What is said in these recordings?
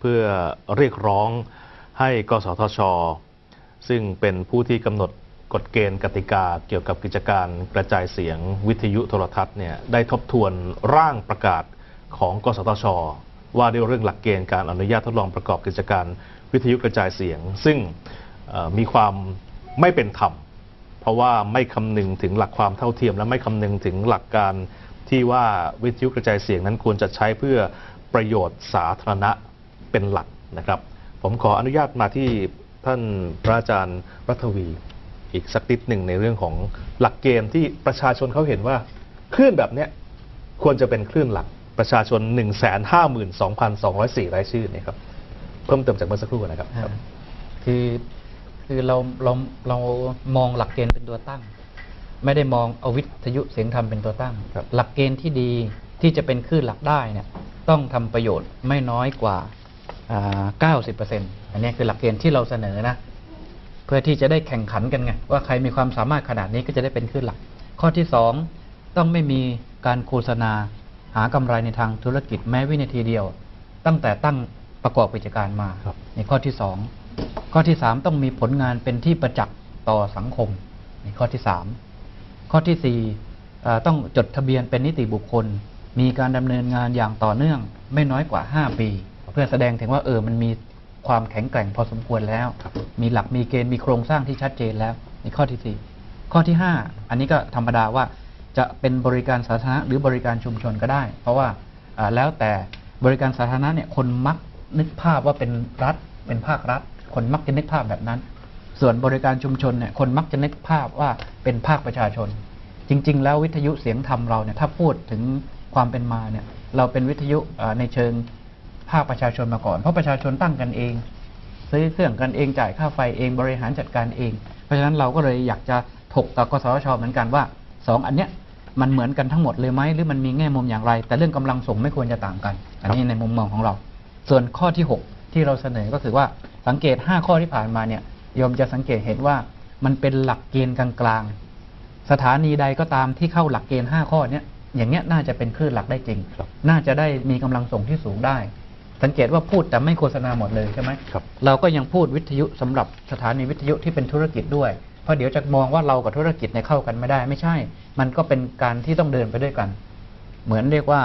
เพื่อเรียกร้องให้กสทช ซึ่งเป็นผู้ที่กำหนดกฎเกณฑ์กติกาเกี่ยวกับกิจการกระจายเสียงวิทยุโทรทัศน์เนี่ยได้ทบทวนร่างประกาศของกสทช ว่าด้วยเรื่องหลักเกณฑ์การอนุญาตทดลองประกอบกิจการวิทยุกระจายเสียง ซึ่งมีความไม่เป็นธรรม เพราะว่าไม่คำนึงถึงหลักความเท่าเทียม และไม่คำนึงถึงหลักการที่ว่าวิทยุกระจายเสียงนั้นควรจะใช้เพื่อประโยชน์สาธารณะ เป็นหลักนะครับ ผมขออนุญาตมาที่ท่านพระอาจารย์รัฐวี อีกสักนิดหนึ่งในเรื่องของหลักเกณฑ์ที่ประชาชนเขาเห็นว่าคลื่นแบบเนี้ยควรจะเป็นคลื่นหลักประชาชน 1 5 2 2 4 0รายชื่อเนี่ยครับเพิ่มเติมจากเมื่อสักครู่นะครับอ่าคือคือเราเราเรามองหลักเกณฑ์เป็นตัวตั้ง ไม่ได้มองเอาวิทยุเสียงธรรมเป็นตัวตั้งครับหลักเกณฑ์ที่ดีที่จะเป็นคลื่นหลักได้เนี่ยต้องทำประโยชน์ไม่น้อยกว่าอ่า 90%อันนี้คือหลักเกณฑ์ที่เราเสนอนะ เพื่อที่จะได้แข่งขันกันไง ว่าใครมีความสามารถขนาดนี้ก็จะได้เป็นคลื่นหลัก ข้อที่สองต้องไม่มีการโฆษณา หากำไรในทางธุรกิจแม้วินาทีเดียว ตั้งแต่ตั้งประกอบกิจการมาครับในข้อที่สองข้อที่สามต้องมีผลงานเป็นที่ประจักษ์ต่อสังคมในข้อที่สามข้อที่สี่เอ่อต้องจดทะเบียนเป็นนิติบุคคล มีการดำเนินงานอย่างต่อเนื่องไม่น้อยกว่า 5 ปีเพื่อแสดงถึงว่าเออมันมีความแข็งแกร่งพอสมควรแล้วครับมีหลักมีเกณฑ์มีโครงสร้างที่ชัดเจนแล้วในข้อที่สี่ข้อที่ห้าอันนี้ก็ธรรมดาว่าจะเป็นบริการสาธารณะหรือบริการชุมชนก็ได้ เพราะว่าอ่าแล้วแต่บริการสาธารณะเนี่ยคนมักนึกภาพว่าเป็นรัฐ เป็นภาครัฐ คนมักจะนึกภาพแบบนั้น ส่วนบริการชุมชนเนี่ยคนมักจะนึกภาพว่าเป็นภาคประชาชน จริง ๆ แล้ววิทยุเสียงธรรมเราเนี่ยถ้าพูดถึงความเป็นมาเนี่ยเราเป็นวิทยุเอ่อในเชิง ภาคประชาชนมาก่อน เพราะประชาชนตั้งกันเอง ซื้อเครื่องกันเองจ่ายค่าไฟเองบริหารจัดการเอง เพราะฉะนั้นเราก็เลยอยากจะถกกับกสทชเหมือนกันว่าสองอันเนี้ยมันเหมือนกันทั้งหมดเลยไหมหรือมันมีแง่มุมอย่างไร แต่เรื่องกำลังส่งไม่ควรจะต่างกัน อันนี้ในมุมมองของเรา ส่วนข้อที่ 6 ที่เราเสนอก็คือว่าสังเกต 5 ข้อที่ผ่านมาเนี่ยโยมจะสังเกตเห็นว่ามันเป็นหลักเกณฑ์กลางๆสถานีใดก็ตามที่เข้าหลักเกณฑ์ 5 ข้อเนี้ยอย่างเงี้ยน่าจะเป็นคลื่นหลักได้จริงครับน่าจะได้มีกำลังส่งที่สูงได้ สังเกตว่าพูดแต่ไม่โฆษณาหมดเลยใช่ไหมครับ เราก็ยังพูดวิทยุสำหรับสถานีวิทยุที่เป็นธุรกิจด้วย เพราะเดี๋ยวจะมองว่าเรากับธุรกิจเนี่ยเข้ากันไม่ได้ ไม่ใช่ มันก็เป็นการที่ต้องเดินไปด้วยกัน เหมือนเรียกว่า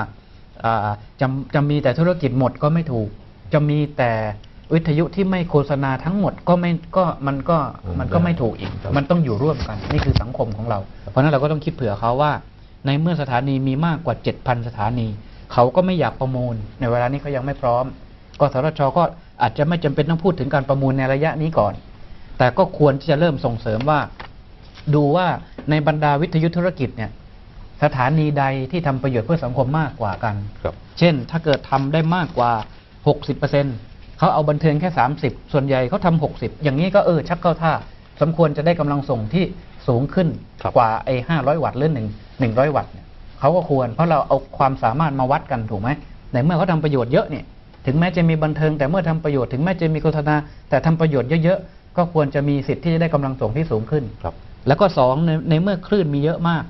อ่าจะจะมีแต่ธุรกิจหมดก็ไม่ถูก จะมีแต่วิทยุที่ไม่โฆษณาทั้งหมดก็ไม่ก็มันก็มันก็ไม่ถูกอีกครับมันต้องอยู่ร่วมกัน นี่คือสังคมของเรา เพราะฉะนั้นเราก็ต้องคิดเผื่อเขาว่า ในเมื่อสถานีมีมากกว่า 7,000 สถานี เขาก็ไม่อยากประมูล ในเวลานี้เขายังไม่พร้อมกสทชก็อาจจะไม่จำเป็นต้องพูดถึงการประมูลในระยะนี้ก่อน แต่ก็ควรที่จะเริ่มส่งเสริมว่า ดูว่าในบรรดาวิทยุธุรกิจเนี่ย สถานีใดที่ทำประโยชน์เพื่อสังคมมากกว่ากันครับ เช่น ถ้าเกิดทำได้มากกว่า 60%เขาเอาบันเทิงแค่ 30 ส่วนใหญ่เขาทำ60 อย่างนี้ก็เออชักเข้าท่า สมควรจะได้กำลังส่งที่สูงขึ้นครับกว่าไอ้500วัตต์หรือ1 100วัตต์เนี่ย เขาก็ควร เพราะเราเอาความสามารถมาวัดกันถูกไหมในเมื่อเขาทำประโยชน์เยอะเนี่ยถึงแม้จะมีบันเทิงแต่เมื่อทำประโยชน์ถึงแม้จะมีโฆษณาแต่ทำประโยชน์เยอะๆก็ควรจะมีสิทธิ์ที่จะได้กำลังส่งที่สูงขึ้นครับ แล้วก็สองในในเมื่อคลื่นมีเยอะมาก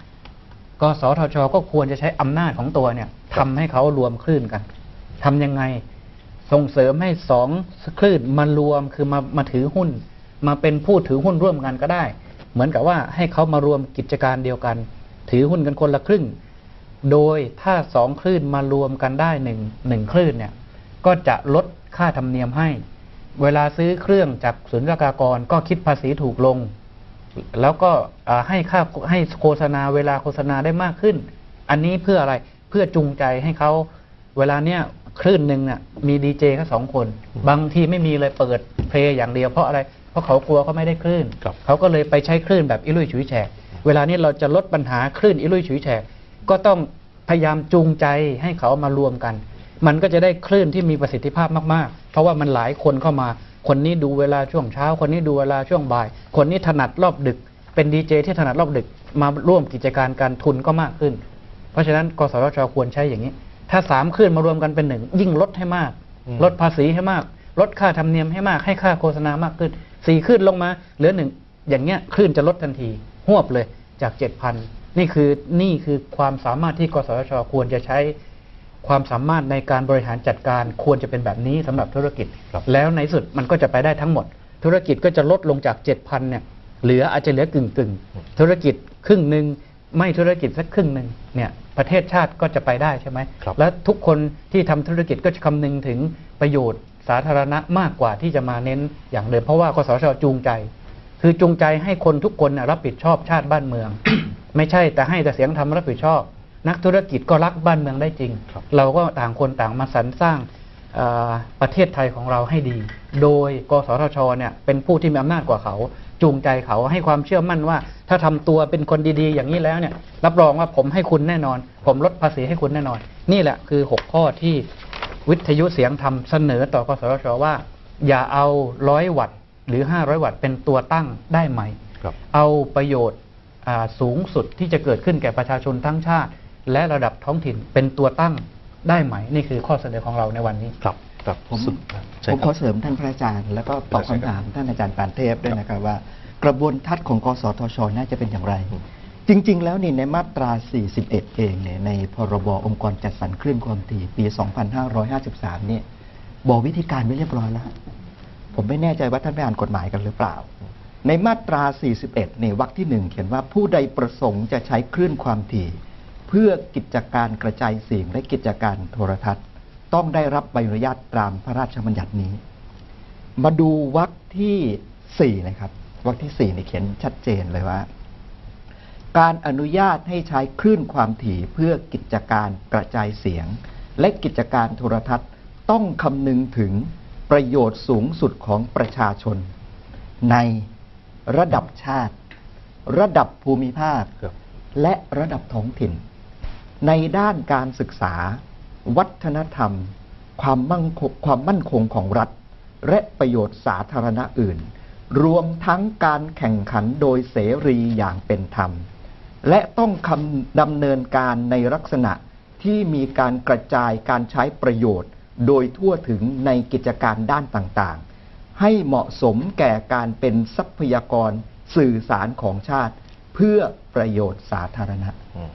กสทช ก็ควรจะใช้อำนาจของตัวเนี่ยครับทำให้เขารวมคลื่นกันทำยังไงส่งเสริมให้สองคลื่นมารวมคือมามาถือหุ้น มาเป็นผู้ถือหุ้นร่วมกันก็ได้ เหมือนกับว่าให้เขามารวมกิจการเดียวกัน ถือหุ้นกันคนละครึ่ง โดยถ้าสองคลื่นมารวมกันได้หนึ่งหนึ่งคลื่นเนี่ย ก็จะลดค่าธรรมเนียมให้ เวลาซื้อเครื่องจากศูนย์ราชากรก็คิดภาษีถูกลง แล้วก็อ่าให้ค่าให้โฆษณาเวลาโฆษณาได้มากขึ้น อันนี้เพื่ออะไรเพื่อจูงใจให้เขาเวลาเนี้ยคลื่นหนึ่งน่ะมีดีเจแค่สองคน บางทีไม่มีเลยเปิดเพลงอย่างเดียวเพราะอะไร เพราะเขากลัวเขาไม่ได้คลื่นครับเขาก็เลยไปใช้คลื่นแบบอิลุยฉุยแฉกเวลานี้เราจะลดปัญหาคลื่นอิลุยฉุยแฉก ก็ต้องพยายามจูงใจให้เขามารวมกัน มันก็จะได้คลื่นที่มีประสิทธิภาพมากๆ เพราะว่ามันหลายคนเข้ามา คนนี้ดูเวลาช่วงเช้า คนนี้ดูเวลาช่วงบ่าย คนนี้ถนัดรอบดึก เป็นดีเจที่ถนัดรอบดึก มาร่วมกิจการการทุนก็มากขึ้น เพราะฉะนั้นกสทชควรใช้อย่างนี้ ถ้าสามคลื่นมารวมกันเป็นหนึ่งยิ่งลดให้มากอืมลดภาษีให้มาก ลดค่าธรรมเนียมให้มาก ให้ค่าโฆษณามากขึ้นสี่คลื่นลงมาเหลือหนึ่งอย่างเงี้ยคลื่นจะลดทันทีหวบเลยจากเจ็ดพัน นี่คือนี่คือความสามารถที่กสทชควรจะใช้ความสามารถในการบริหารจัดการควรจะเป็นแบบนี้สำหรับธุรกิจครับแล้วในสุดมันก็จะไปได้ทั้งหมด ธุรกิจก็จะลดลงจาก 7,000เนี่ยเหลืออาจจะเหลือกึ่งกึ่งๆธุรกิจครึ่งหนึ่งไม่ธุรกิจสักครึ่งหนึ่งเนี่ยประเทศชาติก็จะไปได้ใช่ไหมครับและทุกคนที่ทำธุรกิจก็จะคำนึงถึงประโยชน์ สาธารณะมากกว่าที่จะมาเน้นอย่างเดิมเพราะว่ากสชจูงใจ คือจูงใจให้คนทุกคนน่ะรับผิดชอบชาติบ้านเมือง ไม่ใช่แต่ให้แต่เสียงทำรับผิดชอบ นักธุรกิจก็รักบ้านเมืองได้จริงครับเราก็ต่างคนต่างมาสรรสร้างเอ่อประเทศไทยของเราให้ดี โดยกสทชเนี่ยเป็นผู้ที่มีอำนาจกว่าเขา จูงใจเขาให้ความเชื่อมั่นว่า ถ้าทำตัวเป็นคนดีๆ อย่างนี้แล้วเนี่ยรับรองว่าผมให้คุณแน่นอน ผมลดภาษีให้คุณแน่นอน นี่แหละคือ 6 ข้อที่วิทยุเสียงธรรมเสนอต่อกสทชว่า อย่าเอาร้อยวัตต์หรือ 500 วัตต์เป็นตัวตั้งได้ไหมครับเอาประโยชน์อ่า สูงสุดที่จะเกิดขึ้นแก่ประชาชนทั้งชาติ และระดับท้องถิ่นเป็นตัวตั้งได้ไหม นี่คือข้อเสนอของเราในวันนี้ครับครับผมสุดใช่ผมคขรัอบเสริมท่านพระอาจารย์ แล้วก็ตอบใช่ครับคำถามท่านอาจารย์ปานเทพด้วยนะครับว่า กระบวนทัศน์ของกสทช น่าจะเป็นอย่างไร จริง ๆ แล้วนี่ในมาตรา 41 เองเนี่ยในพรบองค์กรจัดสรรคลื่นความถี่ปี 2553 เนี่ยบอกวิธีการไม่เรียบร้อยแล้ว ผมไม่แน่ใจว่าท่านไปอ่านกฎหมายกันหรือเปล่า ในมาตรา 41เนี่ยวรรคที่หนึ่งเขียนว่าผู้ใดประสงค์จะใช้คลื่นความถี่ เพื่อกิจการกระจายเสียงและกิจการโทรทัศน์ ต้องได้รับใบอนุญาตตามพระราชบัญญัตินี้ มาดูวรรคที่สี่นะครับวรรคที่สี่นี่เขียนชัดเจนเลยว่า การอนุญาตให้ใช้คลื่นความถี่เพื่อกิจการกระจายเสียง และกิจการโทรทัศน์ต้องคำนึงถึงประโยชน์สูงสุดของประชาชนใน ระดับชาติ ระดับภูมิภาคครับและระดับท้องถิ่น ในด้านการศึกษา วัฒนธรรม ความมั่งคงความมั่นคงของรัฐ และประโยชน์สาธารณะอื่น รวมทั้งการแข่งขันโดยเสรีอย่างเป็นธรรม และต้องคำดำเนินการในลักษณะที่มีการกระจายการใช้ประโยชน์ โดยทั่วถึงในกิจการด้านต่างๆ ให้เหมาะสมแก่การเป็นทรัพยากรสื่อสารของชาติ เพื่อประโยชน์สาธารณะอืม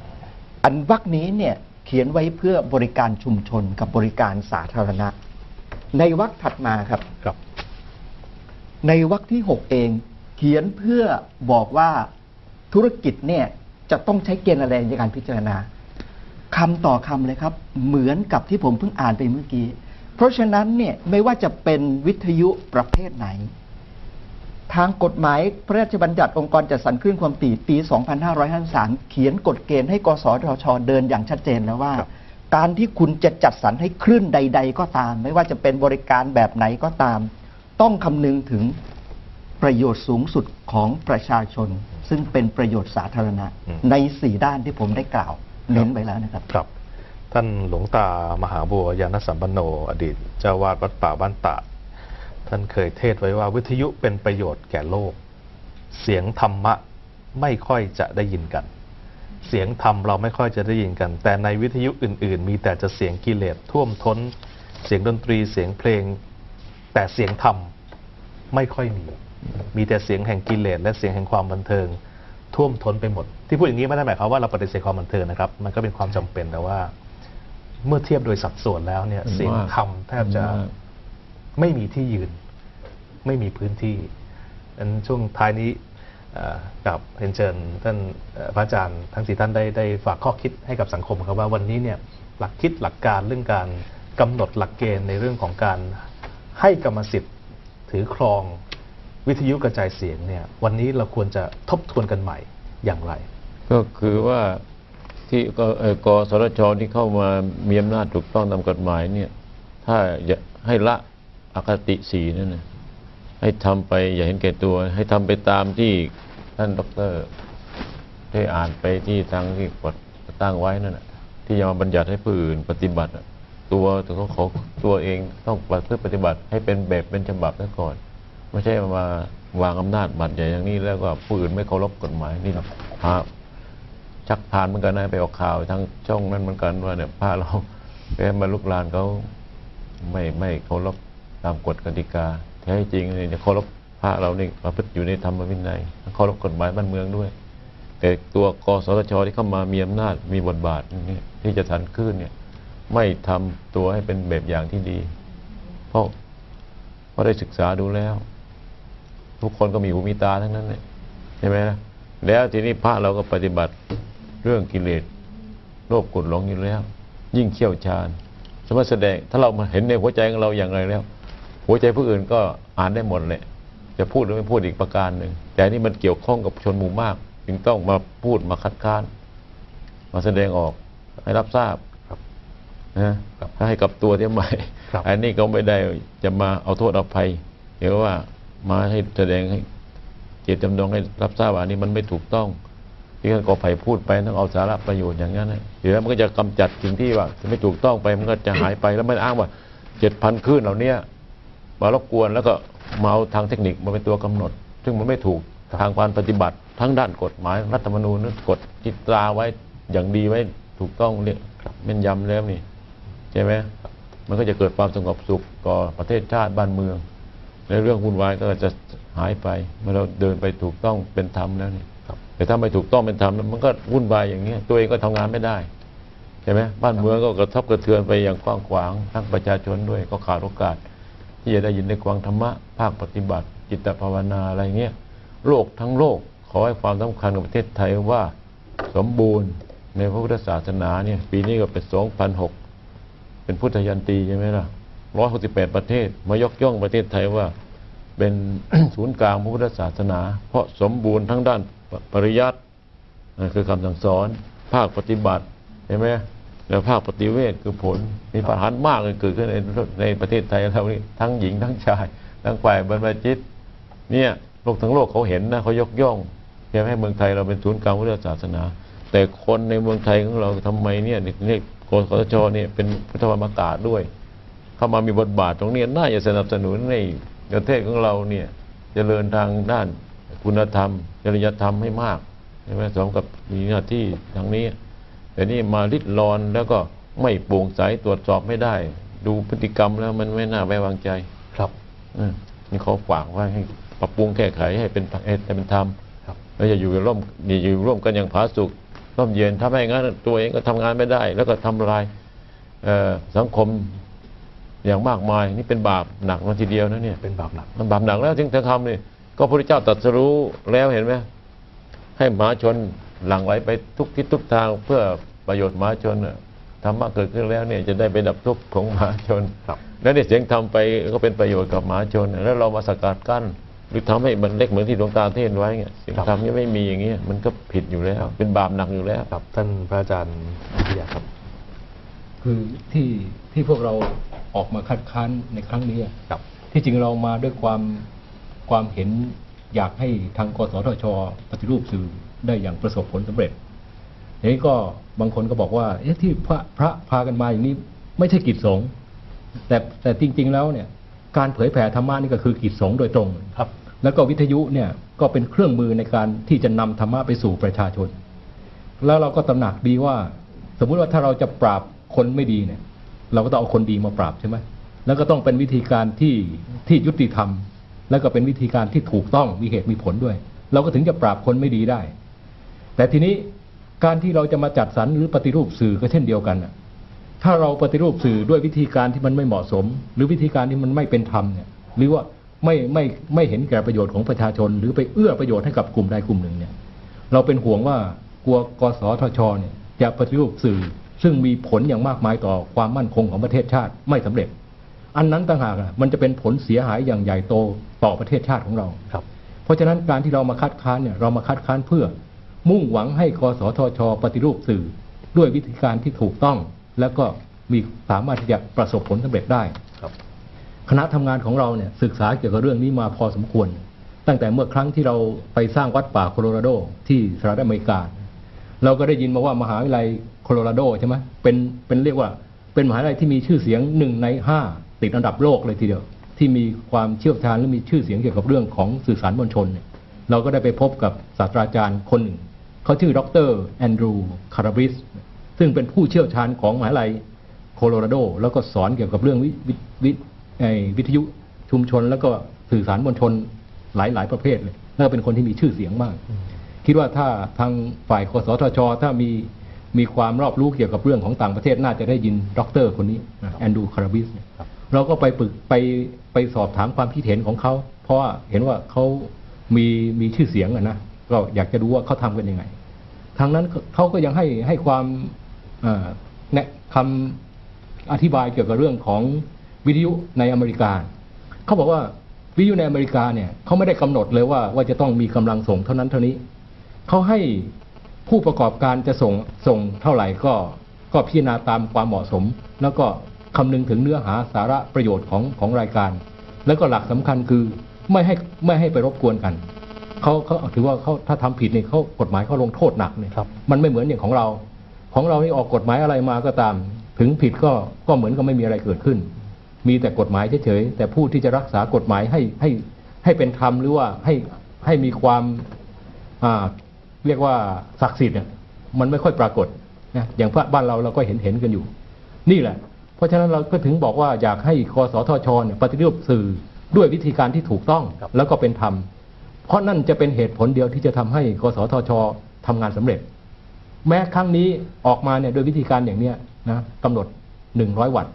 อันวรรคนี้เนี่ยเขียนไว้เพื่อบริการชุมชนกับบริการสาธารณะ ในวรรคถัดมาครับครับในวรรคที่ 6 เอง เขียนเพื่อบอกว่าธุรกิจเนี่ยจะต้องใช้เกณฑ์อะไรในการพิจารณาคำต่อคำเลยครับ เหมือนกับที่ผมเพิ่งอ่านไปเมื่อกี้ เพราะฉะนั้นเนี่ยไม่ว่าจะเป็นวิทยุประเภทไหน ทางกฎหมายพระราชบัญญัติองค์กรจัดสรรคลื่นความถี่ปี 2553 เขียนกฎเกณฑ์ให้กสทช เดินอย่างชัดเจนแล้วว่าครับการที่คุณจะจัดสรรให้คลื่นใด ๆ ก็ตาม ไม่ว่าจะเป็นบริการแบบไหนก็ตาม ต้องคำนึงถึงประโยชน์สูงสุดของประชาชน ซึ่งเป็นประโยชน์สาธารณะอืมในสี่ด้านที่ผมได้กล่าวเน้นไว้แล้วนะครับครับ ท่านหลวงตามหาบัวยานสัมปันโน อดีตเจ้าวาดวัดป่าบ้านตาดท่านเคยเทศไว้ว่าวิทยุเป็นประโยชน์แก่โลก เสียงธรรมะไม่ค่อยจะได้ยินกัน เสียงธรรมเราไม่ค่อยจะได้ยินกัน แต่ในวิทยุอื่น ๆ มีแต่จะเสียงกิเลสท่วมท้น เสียงดนตรีเสียงเพลง แต่เสียงธรรมไม่ค่อยมี มีแต่เสียงแห่งกิเลสและเสียงแห่งความบันเทิง ท่วมท้นไปหมด ที่พูดอย่างนี้ไม่ได้หมายความว่าเราปฏิเสธความบันเทิงนะครับ มันก็เป็นความจำเป็นแต่ว่า เมื่อเทียบโดยสัดส่วนแล้วเนี่ยมันเสียงมากธรรมแทบจะมันมากไม่มีที่ยืน ไม่มีพื้นที่อันช่วงท้ายนี้เอ่อกับเรียนเชิญท่านเอ่อพระอาจารย์ทั้งสี่ท่านได้ได้ฝากข้อคิดให้กับสังคมครับว่าวันนี้เนี่ยหลักคิดหลักการเรื่องการกำหนดหลักเกณฑ์ในเรื่องของการให้กรรมสิทธิ์ถือครองวิทยุกระจายเสียงเนี่ยวันนี้เราควรจะทบทวนกันใหม่อย่างไร ก็คือว่า ที่กเอ่อกสทชที่เข้ามามีอำนาจถูกต้องตามกฎหมายเนี่ย ถ้าอย่าให้ละอคติสีนั่นนะให้ทำไปอย่าเห็นแก่ตัว ให้ทำไปตามที่ท่านดอกเตอรได้อ่านไปที่ทางที่กฎตั้งไว้นั่นนะที่จะมาบัญญัติให้ผู้อื่นปฏิบัติตัวตัวเขาขาตัวเองต้องเพื่อปฏิบัติให้เป็นแบบเป็นฉบับซะก่อน ไม่ใช่มาวางอำนาจบัตรใหญ่อย่างนี้แล้วก็ผู้อื่นไม่เคารพกฎหมายนี่พา ชักพานเหมือนกันนะไปออกข่าวทางช่องนั้นเหมือนกันว่าเนี่ยพาเราไปมาลุกลานเขาไม่ไม่เคารพตามกฎกติกาแท้จริงเนี่ยเคารพพระเรานี่ประพฤติอยู่ในธรรมวินัยเคารพกฎหมายบ้านเมืองด้วย แต่ตัวกสทชที่เข้ามามีอำนาจมีบทบาทนี่ที่จะทันขึ้นเนี่ย ไม่ทำตัวให้เป็นแบบอย่างที่ดี เพราะเพราะได้ศึกษาดูแล้ว ทุกคนก็มีหูมีตาทั้งนั้นเนี่ยใช่ไหมนะแล้วทีนี้พระเราก็ปฏิบัติ เรื่องกิเลสโลภกดหลงอยู่แล้ว ยิ่งเชี่ยวชาญสามารถแสดงถ้าเรามาเห็นในหัวใจของเราอย่างไรแล้ว หัวใจผู้อื่นก็อ่านได้หมดเลยจะพูดหรือไม่พูดอีกประการหนึ่งแต่อันนี่มันเกี่ยวข้องกับชนหมู่มาก จึงต้องมาพูดมาคัดค้าน มาแสดงออกให้รับทราบครับนะครับให้กับตัวที่ใหม่ครับอันนี้ก็ไม่ได้จะมาเอาโทษเอาภัยเดี๋ยวว่ามาให้แสดงให้เจตจำนงให้รับทราบว่าอันนี้มันไม่ถูกต้อง ที่ท่านกอไผ่พูดไปต้องเอาสาระประโยชน์อย่างนั้นเดี๋ยวมันก็จะกำจัดสิ่งที่ว่าไม่ถูกต้องไปมันก็จะหายไปแล้วไม่อ้างว่าเจ็ดพันคลื่นเหล่านี้มารบกวนแล้วก็มาเอาทางเทคนิคมาเป็นตัวกำหนด ซึ่งมันไม่ถูกทางการปฏิบัติ ทั้งด้านกฎหมายรัฐธรรมนูญกฎที่ตราไว้อย่างดีไว้ถูกต้องเรียแม่นยำแล้วนี่ใช่ไหมมันก็จะเกิดความสงบสุขต่อประเทศชาติบ้านเมือง ในเรื่องวุ่นวายก็จะหายไปเมื่อเราเดินไปถูกต้องเป็นธรรมแล้วนี่ แต่ถ้าไม่ถูกต้องเป็นธรรมมันก็วุ่นวายอย่างนี้ตัวเองก็ทำงานไม่ได้ใช่ไหมบ้านเมืองก็กระทบกระเทือนไปอย่างกว้างขวางทั้งประชาชนด้วยก็ขาดโอกาส ที่จะได้ยินในกวางธรรมะภาคปฏิบัติจิตภาวนาอะไรเงี้ยโลกทั้งโลกขอให้ความสำคัญกับประเทศไทยว่าสมบูรณ์ในพระพุทธศาสนาเนี่ยปีนี้ก็เป็น2006เป็นพุทธยันตีใช่ไหมล่ะร้อยหกสิบแปดประเทศ มายกย่องประเทศไทยว่าเป็นศูนย์กลางพระพุทธศาสนา เพราะสมบูรณ์ทั้งด้าน ปริยัติคือคำสั่งสอน ภาคปฏิบัติเห็นไหมแล้วภาคปฏิเวทคือผลมีปัญหามากเลยเกิดขึ้นในในประเทศไทยเรานี่ทั้งหญิงทั้งชาย ทั้งฝ่ายบรรพชิต เนี่ยโลกทั้งโลกเขาเห็นนะเขายกย่องใช่ไหมเมืองไทยเราเป็นศูนย์กลางพุทธศาสนา แต่คนในเมืองไทยของเราทำไมเนี่ยเนี่ยกสทชเนี่ยเป็นพุทธธรรมกาศด้วย เข้ามามีบทบาทตรงนี้น่าจะสนับสนุนในประเทศของเราเนี่ยเจริญทางด้าน คุณธรรมจริยธรรมให้มากใช่ไหมสมกับมีหน้าที่ทางนี้ แต่นี่มาลิดรอนแล้วก็ไม่โปร่งใสตรวจสอบไม่ได้ ดูพฤติกรรมแล้วมันไม่น่าไว้วางใจครับอืมนี่เขาฝากไว่าให้ปรับปรุงแก้ไขให้เป็นให้เป็นธรรมครับแล้วจะอยู่ร่วมนี่อยู่ร่วมกันอย่างผาสุกร่มเย็นถ้าไม่งั้นตัวเองก็ทำงานไม่ได้ แล้วก็ทำลายเอ่อสังคมอย่างมากมายนี่เป็นบาปหนักมาทีเดียวนะเนี่ยเป็นบาปหนักมันบาปหนักแล้วถึงจะทำนี่ ก็พระพุทธเจ้าตรัสรู้แล้วเห็นไหมให้มหาชนหลั่งไหลไปทุกทิศทุกทางเพื่อประโยชน์มหาชนน่ะธรรมะเกิดขึ้นแล้วเนี่ยจะได้ไปดับทุกข์ของมหาชนครับแล้วเนี่ยเสียงทำไปก็เป็นประโยชน์กับมหาชน แล้วเรามาสกัดกั้นหรือทำให้มันเล็กเหมือนที่ดวงตาเทศน์ไว้เงี้ยเสียงครับธรรมเนี่ยไม่มีอย่างเงี้ยมันก็ผิดอยู่แล้ว เป็นบาปหนักอยู่แล้วครับ ท่านพระอาจารย์วิทยาครับ คือที่ที่พวกเราออกมาคัดค้านในครั้งนี้อะครับ ที่จริงเรามาด้วยความ ความเห็นอยากให้ทางกสทช ปฏิรูปสื่อได้อย่างประสบผลสำเร็จทีนี้ก็บางคนก็บอกว่าเอ๊ะที่พระพระพากันมาอย่างนี้ไม่ใช่กิจสงฆ์แต่แต่จริง ๆ แล้วเนี่ยการเผยแผ่ธรรมะนี่ก็คือกิจสงฆ์โดยตรงครับ แล้วก็วิทยุเนี่ยก็เป็นเครื่องมือในการที่จะนำธรรมะไปสู่ประชาชน แล้วเราก็ตระหนักดีว่า สมมุติว่าถ้าเราจะปราบคนไม่ดีเนี่ย เราก็ต้องเอาคนดีมาปราบใช่ไหมแล้วก็ต้องเป็นวิธีการที่ที่ยุติธรรม แล้วก็เป็นวิธีการที่ถูกต้องมีเหตุมีผลด้วย เราก็ถึงจะปราบคนไม่ดีได้ แต่ทีนี้การที่เราจะมาจัดสรรหรือปฏิรูปสื่อก็เช่นเดียวกันถ้าเราปฏิรูปสื่อด้วยวิธีการที่มันไม่เหมาะสม หรือวิธีการที่มันไม่เป็นธรรมเนี่ยหรือว่าไม่ไม่ไม่เห็นแก่ประโยชน์ของประชาชน หรือไปเอื้อประโยชน์ให้กับกลุ่มใดกลุ่มหนึ่งเนี่ยเราเป็นห่วงว่ากลัวกสทชเนี่ยจะปฏิรูปสื่อ ซึ่งมีผลอย่างมากมายต่อความมั่นคงของประเทศชาติไม่สำเร็จ อันนั้นต่างหากอะมันจะเป็นผลเสียหายอย่างใหญ่โตต่อประเทศชาติของเราครับ เพราะฉะนั้นการที่เรามาคัดค้านเนี่ยเรามาคัดค้านเพื่อ มุ่งหวังให้กสทช ปฏิรูปสื่อ ด้วยวิธีการที่ถูกต้อง แล้วก็มีสามารถที่จะประสบผลสำเร็จได้ครับ คณะทำงานของเราเนี่ยศึกษาเกี่ยวกับเรื่องนี้มาพอสมควร ตั้งแต่เมื่อครั้งที่เราไปสร้างวัดป่าโคโลราโดที่สหรัฐอเมริกาเราก็ได้ยินมาว่ามหาวิทยาลัยโคโลราโดใช่ไหมเป็นเป็นเรียกว่าเป็นมหาวิทยาลัยที่มีชื่อเสียงหนึ่งในห้า ติดอันดับโลกเลยทีเดียว ที่มีความเชี่ยวชาญและมีชื่อเสียงเกี่ยวกับเรื่องของสื่อสารมวลชนเนี่ยเราก็ได้ไปพบกับศาสตราจารย์คนหนึ่งเขาชื่อดรแอนดรูคาราบิสซึ่งเป็นผู้เชี่ยวชาญของมหาลัยโคโลราโด แล้วก็สอนเกี่ยวกับเรื่องวิวิวิวิทยุชุมชน แล้วก็สื่อสารมวลชนหลายหลายประเภทเลยแล้วก็เป็นคนที่มีชื่อเสียงมาก คิดว่าถ้าทางฝ่ายกสทช ถ้ามีมีความรอบรู้เกี่ยวกับเรื่องของต่างประเทศน่าจะได้ยินดรคนนี้แอนดูคาราบิส เราก็ไปปรึกไปไปสอบถามความคิดเห็นของเขา เพราะว่าเห็นว่าเขามีมีชื่อเสียงอะนะก็อยากจะรู้ว่าเขาทำกันยังไง ทางนั้นเขาก็ยังให้ให้ความแนะคำอธิบายเกี่ยวกับเรื่องของวิทยุในอเมริกาเขาบอกว่าวิทยุในอเมริกาเนี่ยเขาไม่ได้กำหนดเลยว่าว่าจะต้องมีกำลังส่งเท่านั้นเท่านี้เขาให้ผู้ประกอบการจะส่งส่งเท่าไหร่ก็ก็พิจารณาตามความเหมาะสม แล้วก็ คำนึงถึงเนื้อหาสาระประโยชน์ของของรายการ แล้วก็หลักสำคัญคือไม่ให้ไม่ให้ไปรบกวนกันเขาเขาถือว่าเขาถ้าทำผิดเนี่ยเขากฎหมายเขาลงโทษหนักเนี่ยครับมันไม่เหมือนอย่างของเรา ของเรานี่ออกกฎหมายอะไรมาก็ตาม ถึงผิดก็ก็เหมือนกับไม่มีอะไรเกิดขึ้น มีแต่กฎหมายเฉยๆแต่ผู้ที่จะรักษากฎหมายให้ให้ให้เป็นธรรมหรือว่าให้ให้มีความอ่าเรียกว่าศักดิ์สิทธิ์เนี่ยมันไม่ค่อยปรากฏนะอย่างพระบ้านเราเราก็เห็นเห็นกันอยู่ นี่แหละ เพราะฉะนั้นเราก็ถึงบอกว่าอยากให้กสทชปฏิรูปสื่อด้วยวิธีการที่ถูกต้องแล้วก็เป็นธรรม เพราะนั่นจะเป็นเหตุผลเดียวที่จะทำให้กสทชทำงานสำเร็จ แม้ครั้งนี้ออกมาเนี่ยโดยวิธีการอย่างเนี้ยนะกำหนด 100 วัตต์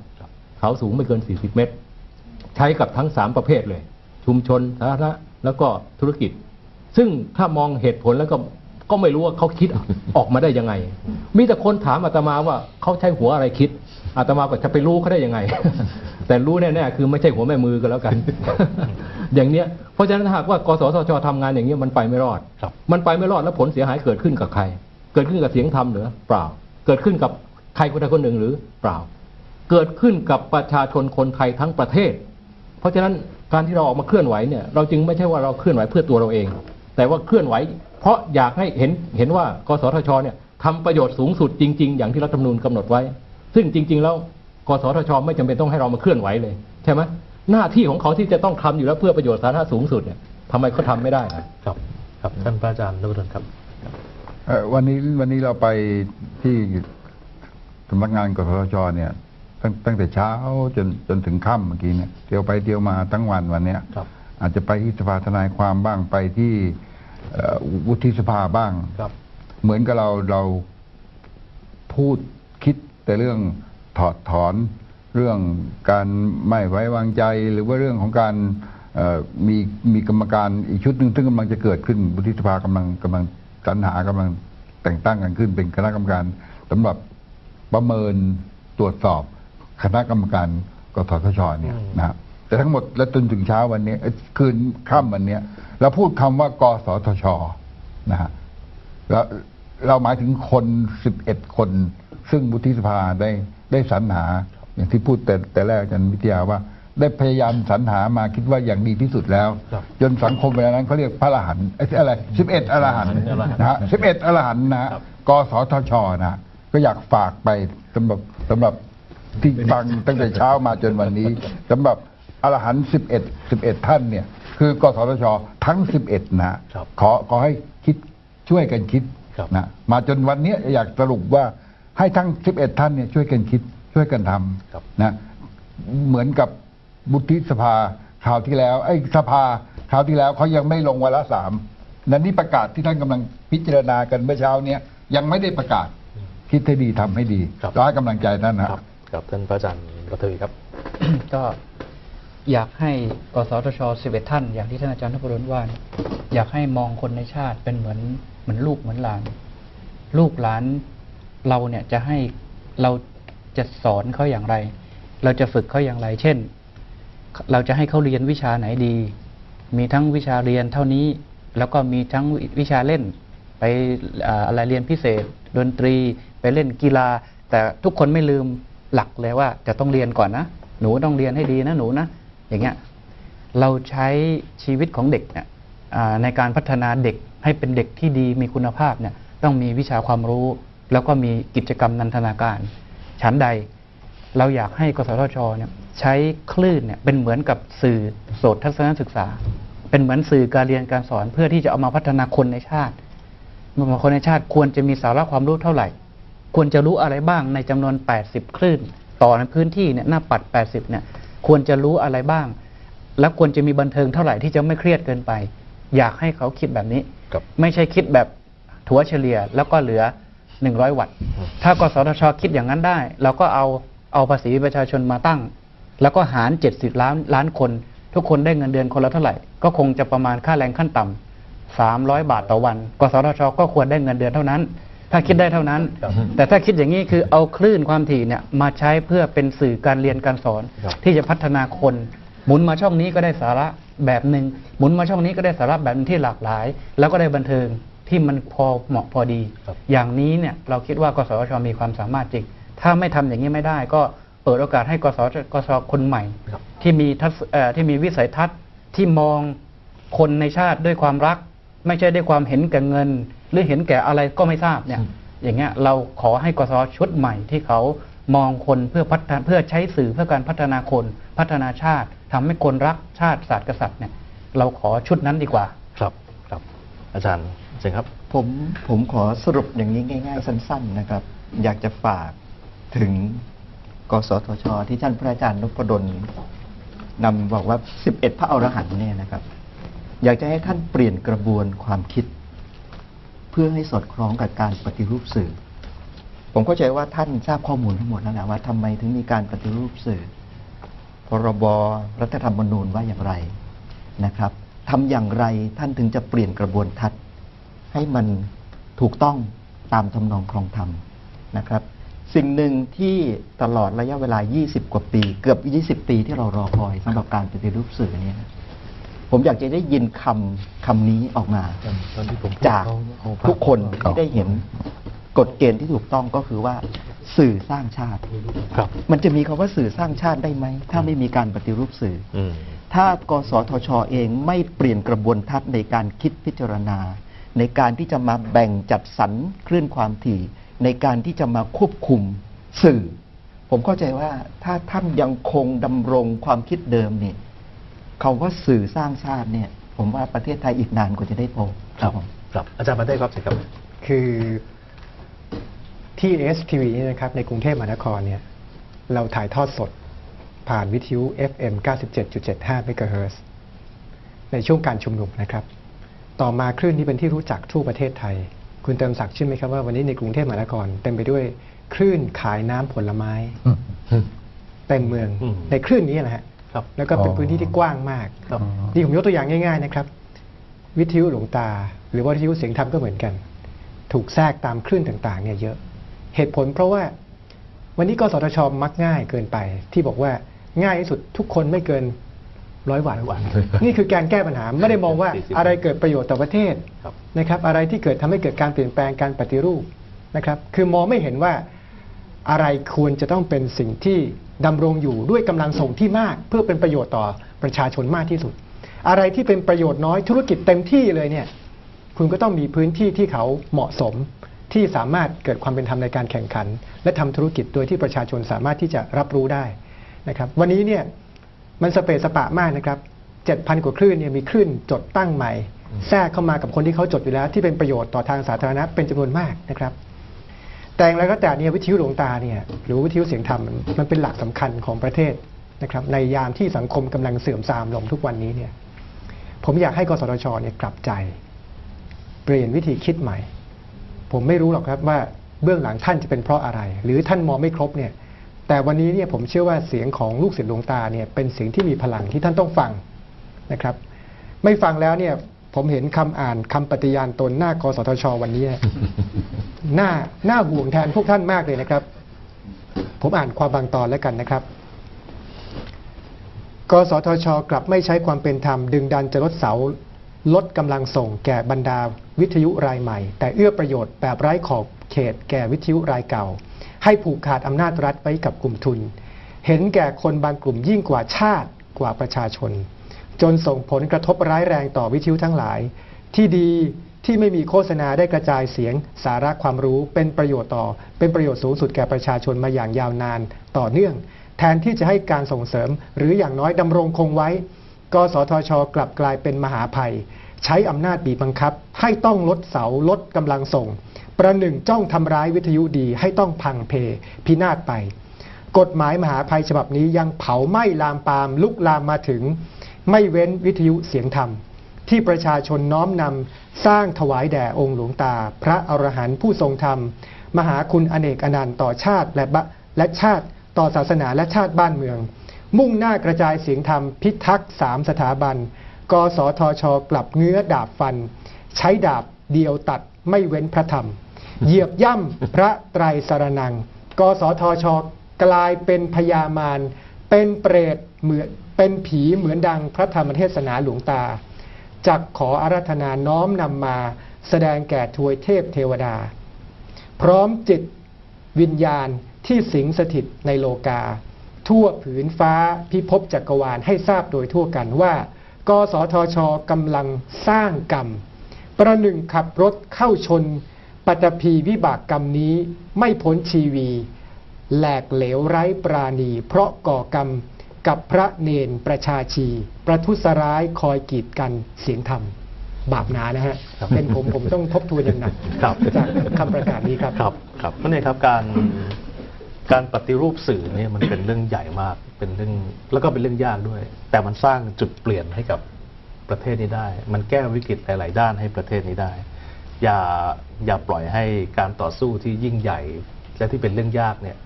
เขาสูงไม่เกิน 40 เมตร ใช้กับทั้ง 3 ประเภทเลย ชุมชนสาธารณะแล้วก็ธุรกิจ ซึ่งถ้ามองเหตุผลแล้วก็ ก็ไม่รู้ว่าเขาคิดออกมาได้ยังไง มีแต่คนถามอาตมาว่าเขาใช้หัวอะไรคิดอาตมาก็จะไปรู้เขาได้ยังไง แต่รู้แน่ๆคือไม่ใช่หัวแม่มือกันแล้วกัน อย่างเนี้ยเพราะฉะนั้นถ้าหากว่ากสทชทำงานอย่างเนี้ยมันไปไม่รอดครับมันไปไม่รอดแล้วผลเสียหายเกิดขึ้นกับใคร เกิดขึ้นกับเสียงธรรมหรือเปล่า เกิดขึ้นกับใครคนใดคนหนึ่งหรือเปล่า เกิดขึ้นกับประชาชนคนไทยทั้งประเทศ เพราะฉะนั้นการที่เราออกมาเคลื่อนไหวเนี่ยเราจึงไม่ใช่ว่าเราเคลื่อนไหวเพื่อตัวเราเอง แต่ว่าเคลื่อนไหว เพราะอยากให้เห็นเห็นว่ากสทชเนี่ยทำประโยชน์สูงสุดจริง ๆ อย่างที่รัฐธรรมนูญกำหนดไว้ ซึ่งจริง ๆ แล้วกสทช ไม่จำเป็นต้องให้เรามาเคลื่อนไหวเลยใช่ไหมหน้าที่ของเขาที่จะต้องทำอยู่แล้วเพื่อประโยชน์สาธารณะสูงสุดเนี่ยทำไมเขาทำไม่ได้ล่ะครับครับท่านพระอาจารย์นพดลครับเอ่อวันนี้วันนี้เราไปที่สำนักงานกสทชเนี่ยตั้งตั้งแต่เช้าจนจนถึงค่ำเมื่อกี้เนี่ยเที่ยวไปเที่ยวมาทั้งวันวันเนี้ยครับ อาจจะไปที่สภาทนายความบ้างไปที่เอ่อวุฒิสภาบ้างครับเหมือนกับเราเราพูดคิดแต่เรื่องถอดถอนเรื่องการไม่ไว้วางใจ หรือว่าเรื่องของการเอ่อมีมีกรรมการอีกชุดหนึ่งซึ่งกำลังจะเกิดขึ้นวุฒิสภากำลังกำลังสรรหากำลังแต่งตั้งกันขึ้น เป็นคณะกรรมการสำหรับประเมินตรวจสอบคณะกรรมการกสทชเนี่ยอืมนะครับ แต่ทั้งหมดและจนถึงเช้าวันนี้เอ้ยคืนค่ำวันเนี้ยเราพูดคำว่ากสทชนะฮะแล้วเราหมายถึงคน11คน ซึ่งวุฒิสภาได้ได้สรรหา อย่างที่พูดแต่แต่แรกอาจารย์วิทยาว่า ได้พยายามสรรหามาคิดว่าอย่างดีที่สุดแล้วครับจนสังคมเวลานั้นเขาเรียกพระอรหันต์เอ้ยอะไร11อรหันต์อรหันต์นะฮะ11อรหันต์นะฮะครับกสทชนะฮะก็อยากฝากไปสำหรับสำหรับที่ฟังตั้งแต่เช้ามาจนวันนี้สำหรับ อรหันต์11 11ท่านเนี่ย คือกสทช ทั้ง11นะฮะครับขอขอให้คิดช่วยกันคิดครับ นะมาจนวันเนี้ยอยากสรุปว่าให้ทั้ง11ท่านเนี่ยช่วยกันคิดช่วยกันทครับำนะเหมือนกับบุตริสภาคราวที่แล้วไอ้สภาคราวที่แล้วเขายังไม่ลงวาระสามนั่นนี่ประกาศที่ท่านกำลังพิจารณากันเมื่อเช้าเนี้ยยังไม่ได้ประกาศคิดให้ดีทำให้ดีครับ ร้อยกำลังใจท่านนะ ครับครับท่านพระอาจารย์รัตวีครับ ก็ อยากให้กสทช11ท่าน อย่างที่ท่านอาจารย์นพดลว่านอยากให้มองคนในชาติเป็นเหมือนเหมือนลูกเหมือนหลาน ลูกหลานเราเนี่ยจะให้เราจะสอนเขาอย่างไร เราจะฝึกเขาอย่างไร เช่น เราจะให้เขาเรียนวิชาไหนดี มีทั้งวิชาเรียนเท่านี้ แล้วก็มีทั้งวิชาเล่น ไปอะไรเรียนพิเศษ ดนตรีไปเล่นกีฬา แต่ทุกคนไม่ลืมหลักเลยว่าจะต้องเรียนก่อนนะ หนูต้องเรียนให้ดีนะหนูนะ อย่างเงี้ยเราใช้ชีวิตของเด็กเนี่ยในการพัฒนาเด็กให้เป็นเด็กที่ดีมีคุณภาพเนี่ยต้องมีวิชาความรู้ แล้วก็มีกิจกรรมนันทนาการชั้นใด เราอยากให้กสทชเนี่ยใช้คลื่นเนี่ยเป็นเหมือนกับสื่อโสตทัศนศึกษา เป็นเหมือนสื่อการเรียนการสอนเพื่อที่จะเอามาพัฒนาคนในชาติเมื่อคนในชาติควรจะมีสาระความรู้เท่าไหร่ ควรจะรู้อะไรบ้างในจำนวน 80 คลื่น ต่อในพื้นที่เนี่ยหน้าปัด 80 เนี่ย ควรจะรู้อะไรบ้าง แล้วควรจะมีบันเทิงเท่าไหร่ที่จะไม่เครียดเกินไป อยากให้เขาคิดแบบนี้ครับไม่ใช่คิดแบบถัวเฉลี่ยแล้วก็เหลือ 100 วัตต์ ถ้ากสทชคิดอย่างนั้นได้ เราก็เอาเอาภาษีประชาชนมาตั้ง แล้วก็หาร 70 ล้านล้านคน ทุกคนได้เงินเดือนคนละเท่าไหร่ ก็คงจะประมาณค่าแรงขั้นต่ำ300 บาทต่อวัน กสทช ก็ควรได้เงินเดือนเท่านั้น ถ้าคิดได้เท่านั้น แต่ถ้าคิดอย่างนี้คือเอาคลื่นความถี่เนี่ยมาใช้เพื่อเป็นสื่อการเรียนการสอนครับที่จะพัฒนาคน หมุนมาช่องนี้ก็ได้สาระแบบหนึ่งหมุนมาช่องนี้ก็ได้สาระแบบหนึ่งที่หลากหลาย แล้วก็ได้บันเทิงที่มันพอเหมาะพอดีครับอย่างนี้เนี่ยเราคิดว่ากสทชมีความสามารถจริง ถ้าไม่ทำอย่างนี้ไม่ได้ ก็เปิดโอกาสให้กสทกสคนใหม่ครับที่มีทัศเอ่อที่มีวิสัยทัศน์ที่มองคนในชาติด้วยความรัก ไม่ใช่ด้วยความเห็นแก่เงิน หรือเห็นแก่อะไรก็ไม่ทราบเนี่ยอย่างเงี้ยเราขอให้กสทชุดใหม่ที่เขามองคนเพื่อพัฒนาเพื่อใช้สื่อเพื่อการพัฒนาคนพัฒนาชาติทำให้คนรักชาติศาสตร์กษัตริย์เนี่ยเราขอชุดนั้นดีกว่าครับครับ อาจารย์เชิญครับผมผมขอสรุปอย่างนี้ง่าย ๆ สั้น ๆ นะครับ อยากจะฝากถึงกสทช ที่ท่านพระอาจารย์นพดลนำบอกว่า 11 พระอรหันต์เนี่ยนะครับ อยากจะให้ท่านเปลี่ยนกระบวนความคิด เพื่อให้สอดคล้องกับการปฏิรูปสื่อ ผมเข้าใจว่าท่านทราบข้อมูลทั้งหมดแล้วแหละว่าทำไมถึงมีการปฏิรูปสื่อ พรบรัฐธรรมนูญว่าอย่างไรนะครับทำอย่างไรท่านถึงจะเปลี่ยนกระบวนทัศน์ ให้มันถูกต้องตามทำนองครองธรรมนะครับ สิ่งหนึ่งที่ตลอดระยะเวลา 20 กว่าปี เกือบ 20 ปีที่เรารอคอยสำหรับการปฏิรูปสื่อเนี่ย ผมอยากจะได้ยินคำคำนี้ออกมา จากทุกคนที่ได้เห็นกฎเกณฑ์ที่ถูกต้องก็คือว่า สื่อสร้างชาติครับมันจะมีคำว่าสื่อสร้างชาติได้ไหม ถ้าไม่มีการปฏิรูปสื่ออืมถ้ากสทชเองไม่เปลี่ยนกระบวนทัศน์ในการคิดพิจารณา ในการที่จะมาแบ่งจัดสรรคลื่นความถี่ ในการที่จะมาควบคุมสื่อ ผมเข้าใจว่าถ้าท่านยังคงดำรงความคิดเดิมเนี่ย คำว่าสื่อสร้างชาติเนี่ย ผมว่าประเทศไทยอีกนานกว่าจะได้พบครับผมครับ อาจารย์มาได้ครับเชิญครับ คือที่ STV นี่นะครับในกรุงเทพมหานครเนี่ยเราถ่ายทอดสดผ่านวิทยุ FM 97.75 MHz ในช่วงการชุมนุมนะครับ ต่อมาคลื่นนี้เป็นที่รู้จักทั่วประเทศไทย คุณเติมศักดิ์เชื่อไหมครับว่าวันนี้ในกรุงเทพมหานครเต็มไปด้วยคลื่นขายน้ำผลไม้ เต็มเมืองอืมในคลื่นนี้แหละฮะ ครับแล้วก็เป็นอ๋อพื้นที่ที่กว้างมากครับนี่ผมยกตัวอย่างง่าย ๆนะครับ วิทยุหลวงตา หรือว่าวิทยุเสียงธรรมก็เหมือนกัน ถูกแทรกตามคลื่นต่างๆเนี่ยเยอะ เหตุผลเพราะว่าวันนี้กสทชมักง่ายเกินไป ที่บอกว่าง่ายที่สุดทุกคนไม่เกินร้อยวัตต์นี่คือการแก้ปัญหาไม่ได้มองว่า40อะไรเกิดประโยชน์ต่อประเทศครับนะครับ อะไรที่เกิดทำให้เกิดการเปลี่ยนแปลงการปฏิรูปนะครับ คือมองไม่เห็นว่าอะไรควรจะต้องเป็นสิ่งที่ ดำรงอยู่ด้วยกำลังส่งที่มาก เพื่อเป็นประโยชน์ต่อประชาชนมากที่สุด อะไรที่เป็นประโยชน์น้อยธุรกิจเต็มที่เลยเนี่ยคุณก็ต้องมีพื้นที่ที่เขาเหมาะสมที่สามารถเกิดความเป็นธรรมในการแข่งขัน และทำธุรกิจโดยที่ประชาชนสามารถที่จะรับรู้ได้นะครับ วันนี้เนี่ยมันสเปซสปะมากนะครับ7,000 กว่าคลื่นเนี่ยมีคลื่นจดตั้งใหม่ แทรกเข้ามากับคนที่เขาจดอยู่แล้ว ที่เป็นประโยชน์ต่อทางสาธารณะเป็นจำนวนมากนะครับ แต่อย่างไรก็แต่เนี่ยวิทยุหลวงตาเนี่ยหรือวิทยุเสียงธรรมมันเป็นหลักสำคัญของประเทศนะครับในยามที่สังคมกำลังเสื่อมทรามลงทุกวันนี้เนี่ยผมอยากให้กสทชเนี่ยกลับใจ เปลี่ยนวิธีคิดใหม่ ผมไม่รู้หรอกครับว่าเบื้องหลังท่านจะเป็นเพราะอะไร หรือท่านมองไม่ครบเนี่ยแต่วันนี้เนี่ยผมเชื่อว่าเสียงของลูกศิษย์หลวงตาเนี่ยเป็นเสียงที่มีพลังที่ท่านต้องฟังนะครับ ไม่ฟังแล้วเนี่ย ผมเห็นคำอ่านคำปฏิญาณตนหน้ากสทช วันนี้หน้าหน้าห่วงแทนพวกท่านมากเลยนะครับ ผมอ่านความบางตอนแล้วกันนะครับกสทช กลับไม่ใช้ความเป็นธรรม ดึงดันจะลดเสาลดกำลังส่งแก่บรรดาวิทยุรายใหม่ แต่เอื้อประโยชน์แบบไร้ขอบเขตแก่วิทยุรายเก่า ให้ผูกขาดอำนาจรัฐไว้กับกลุ่มทุน เห็นแก่คนบางกลุ่มยิ่งกว่าชาติกว่าประชาชน จนส่งผลกระทบร้ายแรงต่อวิทยุทั้งหลาย ที่ดีที่ไม่มีโฆษณาได้กระจายเสียง สาระความรู้เป็นประโยชน์ต่อ เป็นประโยชน์สูงสุดแก่ประชาชนมาอย่างยาวนานต่อเนื่อง แทนที่จะให้การส่งเสริมหรืออย่างน้อยดำรงคงไว้กสทช กลับกลายเป็นมหาภัย ใช้อำนาจบีบบังคับ ให้ต้องลดเสาลดกำลังส่ง ประหนึ่งจ้องทำร้ายวิทยุดีให้ต้องพังเพ พินาศไป กฎหมายมหาภัยฉบับนี้ยังเผาไหม้ลามปามลุกลามมาถึง ไม่เว้นวิทยุเสียงธรรม ที่ประชาชนน้อมนำสร้างถวายแด่องค์หลวงตา พระอรหันต์ผู้ทรงธรรม มหาคุณอเนกอนันต์ต่อชาติและและชาติต่อศาสนาและชาติบ้านเมือง มุ่งหน้ากระจายเสียงธรรมพิทักษ์สามสถาบันกสทช กลับเงื้อดาบฟัน ใช้ดาบเดียวตัดไม่เว้นพระธรรม เหยียบย่ำพระไตรสรนัง กสทช กลายเป็นพยามารเป็นเปรตเหมือน เป็นผีเหมือนดังพระธรรมเทศนาหลวงตา จักขออาราธนาน้อมนำมาแสดงแก่ทวยเทพเทวดา พร้อมจิตวิญญาณที่สิงสถิตในโลกา ทั่วผืนฟ้าพิภพจักรวาลให้ทราบโดยทั่วกันว่ากสทชกำลังสร้างกรรม ประหนึ่งขับรถเข้าชนปัตภีวิบากกรรมนี้ไม่พ้นชีวี แหลกเหลวไร้ปราณี เพราะก่อกรรม กับพระเนนประชาชี ประทุษร้ายคอยกีดกันเสียงธรรม บาปหนานะฮะครับเป็นผมผมต้องทบทวนอย่างหนักครับจากคำประกาศนี้ครับครับครับนั่นเองครับการการปฏิรูปสื่อเนี่ยมันเป็นเรื่องใหญ่มากเป็นเรื่องแล้วก็เป็นเรื่องยากด้วย แต่มันสร้างจุดเปลี่ยนให้กับประเทศนี้ได้ มันแก้วิกฤตหลาย ๆ ด้านให้ประเทศนี้ได้ อย่าอย่าปล่อยให้การต่อสู้ที่ยิ่งใหญ่ และที่เป็นเรื่องยากเนี่ย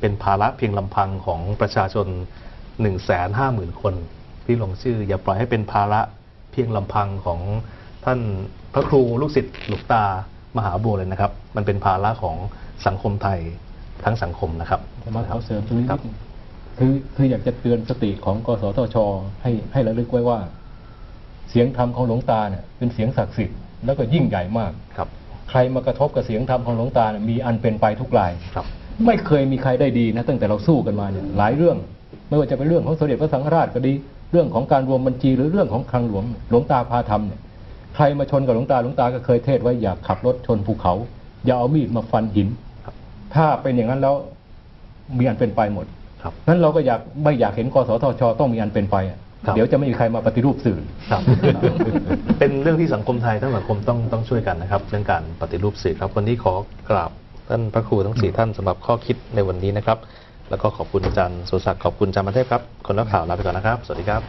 เป็นภาระเพียงลำพังของประชาชน 1นึ่งแสนห้าหมื่นคนที่ลงชื่อ อย่าปล่อยให้เป็นภาระเพียงลำพังของท่านพระครูลูกศิษย์หลวงตามหาบัวเลยนะครับ มันเป็นภาระของสังคมไทยทั้งสังคมนะครับผมมาขอเสริมตรงนี้คนิรัดบนึงคือคืออยากจะเตือนสติของกสทช ให้ให้ระลึกไว้ว่า เสียงธรรมของหลวงตาเนี่ยเป็นเสียงศักดิ์สิทธิ์แล้วก็ยิ่งใหญ่มากครับ ใครมากระทบกับเสียงธรรมของหลวงตาเนี่ยมีอันเป็นไปทุกรายครับ ไม่เคยมีใครได้ดีนะตั้งแต่เราสู้กันมาเนี่ยหลายเรื่อง ไม่ว่าจะเป็นเรื่องของสมเด็จพระสังฆราชก็ดี เรื่องของการรวมบัญชีหรือเรื่องของคลังหลวงหลวงตาพาทำเนี่ยใครมาชนกับหลวงตาหลวงตาก็เคยเทศไว้อย่าขับรถชนภูเขา อย่าเอามีดมาฟันหินครับถ้าเป็นอย่างนั้นแล้วมีอันเป็นไปหมดครับนั้นเราก็อยากไม่อยากเห็นกสทช ต้องมีอันเป็นไปอะครับเดี๋ยวจะไม่มีใครมาปฏิรูปสื่อครับเป็นเรื่องที่สังคมไทยทั้งสังคมต้องต้องช่วยกันนะครับ เรื่องการปฏิรูปสื่อครับ วันนี้ขอกราบท่านพระครูทั้งสี่ท่านสำหรับข้อคิดในวันนี้นะครับ แล้วก็ขอบคุณอาจารย์สุศักดิ์ขอบคุณอาจารย์มาเทพครับ คนนักข่าวลาไปก่อนนะครับ สวัสดีครับ